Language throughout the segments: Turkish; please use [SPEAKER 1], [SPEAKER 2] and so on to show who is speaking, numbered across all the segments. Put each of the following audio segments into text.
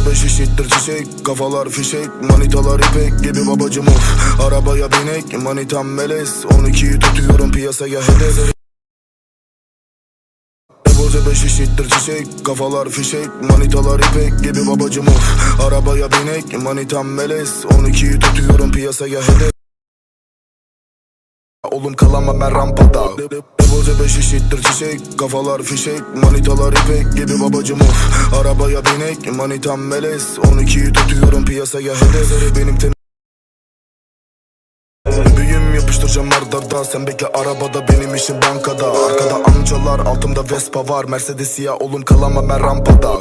[SPEAKER 1] Boza beş eşittir çiçek Kafalar fişek Manitalar ipek gibi babacım of. Arabaya binek Manitam melez 12'yi tutuyorum piyasaya hedef. Boza beş eşittir çiçek Kafalar fişek Manitalar ipek gibi babacım of. Arabaya binek Manitam melez 12'yi tutuyorum piyasaya hedef. Oğlum kalamam ben rampada Boza beş eşittir çiçek Kafalar fişek Manitalar ipek gibi babacım of. Arabaya binek Manitam melez. 12'yi tutuyorum piyasaya hedef Benim tenim Büyüm yapıştıracağım ardarda Sen bekle arabada benim işim bankada. Arkada amcalar altımda Vespa var. Mercedes siyah oğlum kalamam ben rampada.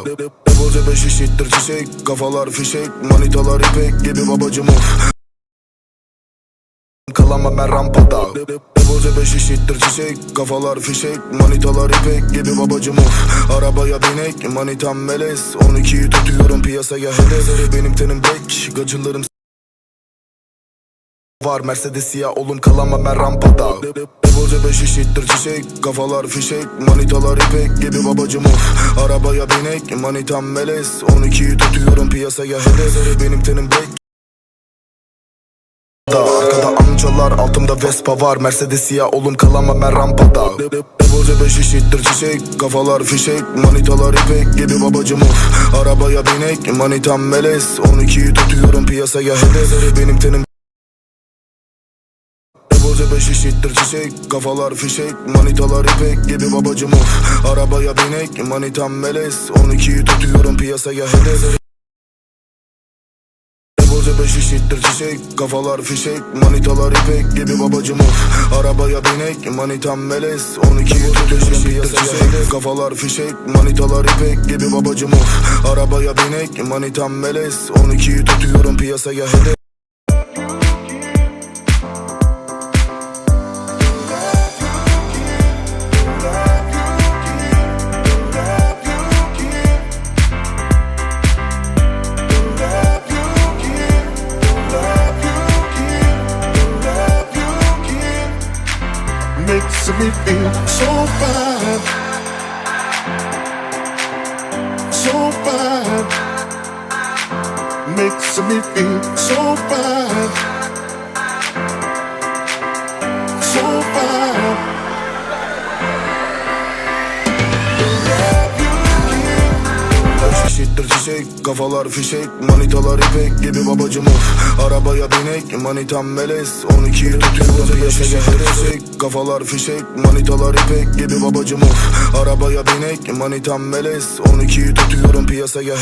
[SPEAKER 1] Boza beş eşittir çiçek Kafalar fişek Manitalar ipek gibi babacım of Kalamam ben rampada. Boza beş eşittir çiçek Kafalar fişek Manitalar ipek gibi babacım of Arabaya binek Manitam melez. 12'yi tutuyorum piyasaya hedef. Benim tenim bek Gacılarım var. Mercedes siyah oğlum kalamam ben rampada. Boza beş eşittir çiçek Kafalar fişek Manitalar ipek gibi babacım of Arabaya binek Manitam melez. 12'yi tutuyorum piyasaya hedef. Benim tenim bek Amcalar altımda Vespa var Mercedes siyah oğlum kalamam ben rampada. Boza beş eşittir çiçek Kafalar fişek Manitalar ipek gibi babacım of. Arabaya binek Manitam melez. 12'yi tutuyorum piyasaya hedef. Benim tenim beş eşittir çiçek Kafalar fişek Manitalar ipek gibi babacım of. Arabaya binek Manitam melez. 12'yi tutuyorum piyasaya hedef. Boza beş eşittir çiçek Kafalar fişek Manitalar ipek gibi babacım of. Arabaya binek Manitam melez 12'yi tutuyorum piyasaya hedef Kafalar fişek Manitalar ipek gibi babacım of. Arabaya binek Manitam melez 12'yi tutuyorum piyasaya hedef
[SPEAKER 2] makes me feel so fine, so fine. Makes me feel so fine, so fine.
[SPEAKER 1] Eşittir çiçek Kafalar fişek Manitalar ipek gibi babacım of Arabaya binek Manitam melez 12'yi tutuyorum piyasaya hedef Kafalar fişek Manitalar ipek gibi babacım of. Arabaya binek Manitam melez. 12'yi tutuyorum piyasaya.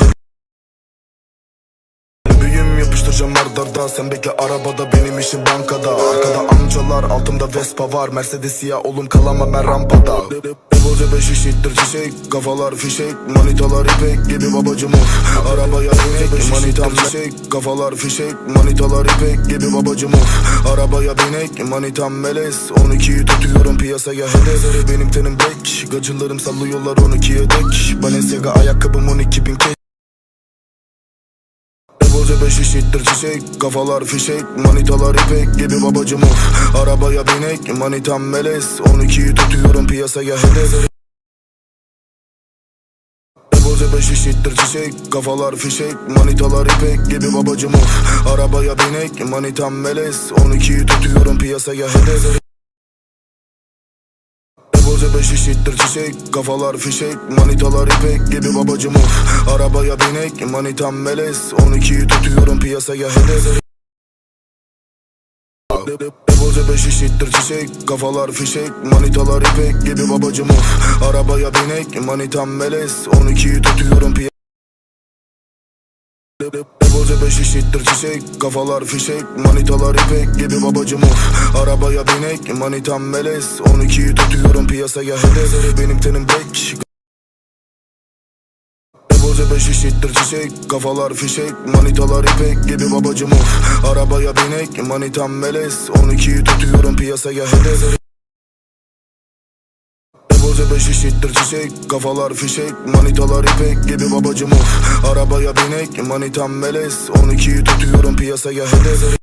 [SPEAKER 1] Büyüm yapıştıracağım ardarda Sen bekle arabada benim işim bankada. Arkada amcalar altımda Vespa var. Mercedes siyah oğlum kalamam ben rampada Boza beş eşittir çiçek Kafalar fişek Manitalar ipek gibi babacım of Arabaya binek Manitam çiçek Kafalar fişek Manitalar ipek gibi babacım of Arabaya binek Manitam melez 12'yi tutuyorum piyasaya hedef. Benim tenim bek Gacılarım sallıyorlar 12'ye dek. Balenciaga ayakkabım 12 bin kek Boza beş eşittir çiçek Kafalar fişek Manitalar ipek gibi babacım of. Arabaya binek Manitam melez 12'yi tutuyorum piyasaya hedef. Boza beş eşittir çiçek Kafalar fişek Manitalar ipek gibi babacım of. Arabaya binek Manitam melez 12'yi tutuyorum piyasaya hedef beş eşittir çiçek Kafalar fişek Manitalar ipek gibi babacım of. Arabaya binek Manitam melez. 12'yi tutuyorum piyasaya hedef. Boza beş eşittir çiçek Kafalar fişek Manitalar ipek gibi babacım of. Arabaya binek Manitam melez. 12'yi tutuyorum Boza beş eşittir çiçek Kafalar fişek Manitalar ipek gibi babacım of. Arabaya binek Manitam melez. 12'yi tutuyorum piyasaya hedef Benim tenim bek. Boza beş eşittir çiçek Kafalar fişek Manitalar ipek gibi babacım of. Arabaya binek Manitam melez. 12'yi tutuyorum piyasaya hedef Beş eşittir çiçek Kafalar fişek Manitalar ipek gibi babacım. Of Arabaya binek Manitam melez 12'yi tutuyorum piyasaya hedef